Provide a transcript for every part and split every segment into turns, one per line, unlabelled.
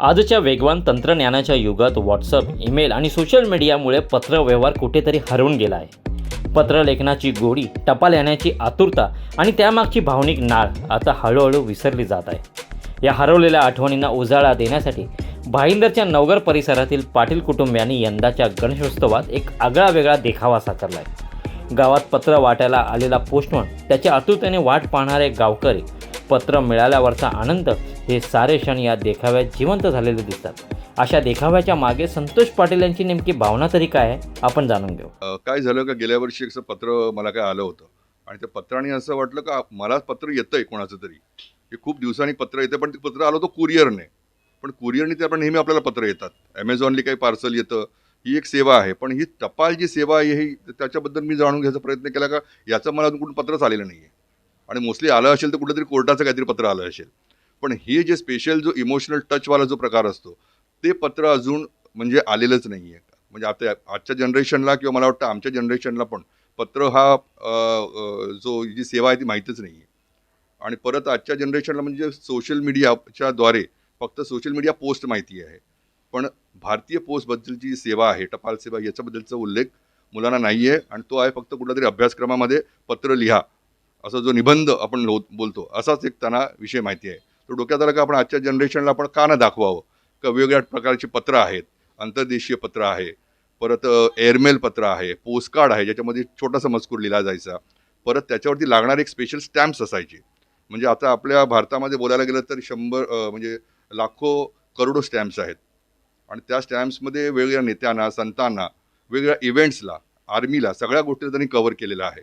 आजच्या वेगवान तंत्रज्ञानाच्या युगात व्हॉट्सअप ईमेल आणि सोशल मीडियामुळे पत्रव्यवहार कुठेतरी हरवून गेला आहे. पत्रलेखनाची गोडी टपाल येण्याची आतुरता आणि त्यामागची भावनिक नाळ आता हळूहळू विसरली जात आहे. या हरवलेल्या आठवणींना उजाळा देण्यासाठी भाईंदरच्या नवगर परिसरातील पाटील कुटुंबियांनी यंदाच्या गणेशोत्सवात एक आगळा वेगळा देखावा साकारला आहे गावात पत्र वाटायला आलेला पोस्टमन त्याच्या आतुरतेने वाट पाहणारे गावकरी पत्र मिळाल्यावरचा आनंद हे सारे क्षण या देखाव्यात जिवंत झालेले दिसतात. अशा देखाव्याच्या मागे संतोष पाटील यांची नेमकी भावना तरी काय आहे आपण जाणून घेऊ.
काय झालं का गेल्या वर्षी एक असं पत्र मला काय आलं होतं. आणि त्या पत्राने असं वाटलं का मला पत्र येतंय कोणाचं तरी. हे खूप दिवसांनी पत्र येतं पण ते पत्र आलं होतं कुरिअरने. पण कुरिअरने ते आपण नेहमी आपल्याला पत्र येतात. ॲमेझॉनली काही पार्सल येतं. ही एक सेवा आहे पण ही टपाल जी सेवा आहे ही त्याच्याबद्दल मी जाणून घ्यायचा प्रयत्न केला का याचं मला अजून कुठून पत्रच आलेलं नाही आहे आणि मोस्टली आलं असेल तर कुठेतरी कोर्टाचं काहीतरी पत्र आलं असेल. पण हे जे स्पेशल जो इमोशनल टचवाला जो प्रकार असतो ते पत्र अजून म्हणजे आलेलंच नाही आहे म्हणजे आता आजच्या जनरेशनला किंवा मला वाटतं आमच्या जनरेशनला पण पत्र हा जो जी सेवा आहे ती माहीतच नाही आहे आणि परत आजच्या जनरेशनला म्हणजे सोशल मीडियाच्या द्वारे फक्त सोशल मीडिया पोस्ट माहिती आहे. पण भारतीय पोस्टबद्दलची जी सेवा आहे टपाल सेवा याच्याबद्दलचा उल्लेख मुलांना नाही आहे आणि तो आहे फक्त कुठल्यातरी अभ्यासक्रमामध्ये पत्र लिहा. असा जो निबंध आपण लो बोलतो असाच एक त्यांना विषय माहिती आहे. तर डोक्यात आलं का आपण आजच्या जनरेशनला आपण का न दाखवावं? का वेगवेगळ्या प्रकारची पत्रं आहेत आंतरदेशीय पत्र आहे परत एअरमेल पत्र आहे पोस्टकार्ड आहे ज्याच्यामध्ये छोटासा मजकूर लिहिला जायचा. परत त्याच्यावरती लागणारे एक स्पेशल स्टॅम्प्स असायचे. म्हणजे आता आपल्या भारतामध्ये बोलायला गेलं तर शंभर म्हणजे लाखो करोडो स्टॅम्प्स आहेत. आणि त्या स्टॅम्प्समध्ये वेगवेगळ्या नेत्यांना संतांना वेगवेगळ्या इव्हेंट्सला आर्मीला सगळ्या गोष्टी त्यांनी कव्हर केलेलं आहे.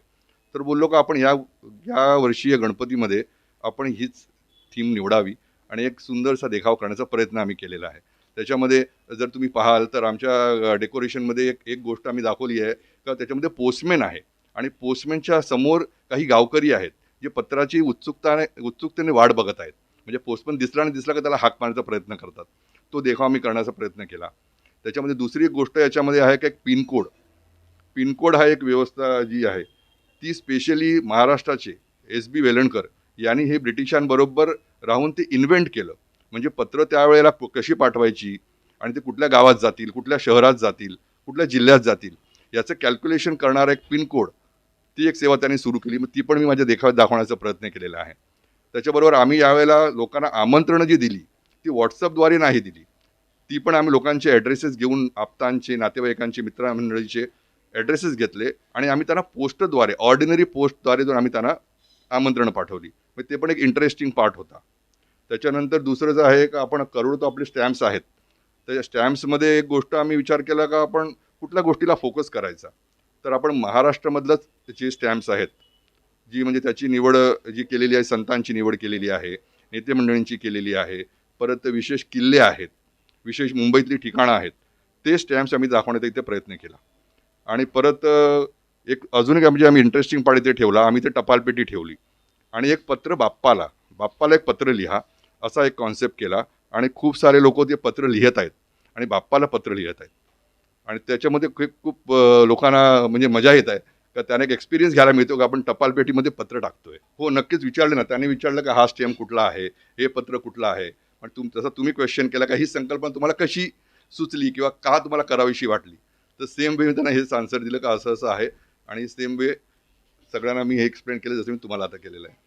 तर बोललो का आपण या या वर्षीय गणपतीमध्ये आपण हीच थीम निवडावी आणि एक सुंदरसा देखाव करण्याचा प्रयत्न आम्ही केलेला आहे. त्याच्यामध्ये जर तुम्ही पाहाल तर आमच्या डेकोरेशनमध्ये एक एक गोष्ट आम्ही दाखवली आहे का त्याच्यामध्ये पोस्टमॅन आहे आणि पोस्टमॅनच्या समोर काही गावकरी आहेत जे पत्राची उत्सुकताने उत्सुकतेने वाट बघत आहेत. म्हणजे पोस्टमॅन दिसला आणि दिसला का त्याला हाक मारण्याचा प्रयत्न करतात. तो देखाव आम्ही करण्याचा प्रयत्न केला. त्याच्यामध्ये दुसरी एक गोष्ट याच्यामध्ये आहे का एक पिनकोड पिनकोड हा एक व्यवस्था जी आहे ती स्पेशली महाराष्ट्राचे एस बी वेलणकर यांनी हे ब्रिटिशांबरोबर राहून ते इन्व्हेंट केलं. म्हणजे पत्र त्यावेळेला प- कशी पाठवायची आणि ते कुठल्या गावात जातील कुठल्या शहरात जातील कुठल्या जिल्ह्यात जातील याचं कॅल्क्युलेशन करणारा एक पिनकोड ती एक सेवा त्यांनी सुरू केली. मग ती पण मी माझ्या देखाव्यात दाखवण्याचा प्रयत्न केलेला आहे. त्याच्याबरोबर आम्ही यावेळेला लोकांना आमंत्रणं जी दिली ती व्हॉट्सअपद्वारे नाही दिली. ती पण आम्ही लोकांचे ॲड्रेसेस घेऊन आप्तांचे नातेवाईकांचे मित्रमंडळीचे ॲड्रेसेस घेतले आणि आम्ही त्यांना पोस्टद्वारे ऑर्डिनरी पोस्टद्वारे जाऊन आम्ही त्यांना आमंत्रणं पाठवली. मग ते पण एक इंटरेस्टिंग पार्ट होता. त्याच्यानंतर दुसरं जे आहे का आपण करोड तो आपले स्टॅम्प्स आहेत. त्या स्टॅम्प्समध्ये एक गोष्ट आम्ही विचार केला का आपण कुठल्या गोष्टीला फोकस करायचा. तर आपण महाराष्ट्रामधलंच त्याची स्टॅम्प्स आहेत. जी म्हणजे त्याची निवड जी केलेली आहे संतांची निवड केलेली आहे नेते मंडळींची केलेली आहे परत विशेष किल्ले आहेत विशेष मुंबईतली ठिकाणं आहेत. ते स्टॅम्प्स आम्ही दाखवण्याचा इथे प्रयत्न केला. आणि परत एक अजून एक म्हणजे आम्ही इंटरेस्टिंग पार्ट इथे ठेवला. आम्ही ते टपालपेटी ठेवली. आणि एक पत्र बाप्पाला बाप्पाला एक पत्र लिहा असा एक कॉन्सेप्ट केला. आणि खूप सारे लोक ते पत्र लिहित आहेत. आणि बाप्पाला पत्र लिहित आहेत. आणि त्याच्यामध्ये खूप खूप लोकांना म्हणजे मजा येत आहे. का त्याने एक एक्सपिरियन्स घ्यायला मिळतो का आपण टपालपेटीमध्ये पत्र टाकतोय. हो नक्कीच विचारलं ना. त्याने विचारलं का हा स्टेम कुठला आहे? हे पत्र कुठलं आहे? पण तुम तसा तुम्ही क्वेश्चन केला का ही संकल्पना तुम्हाला कशी सुचली किंवा का तुम्हाला करावीशी वाटली? तर सेम वे त्यांना हेच आन्सर दिलं का असं असं आहे. आणि सेम वे सगळ्यांना मी हे एक्सप्लेन केलं जसं मी तुम्हाला आता केलेलं आहे.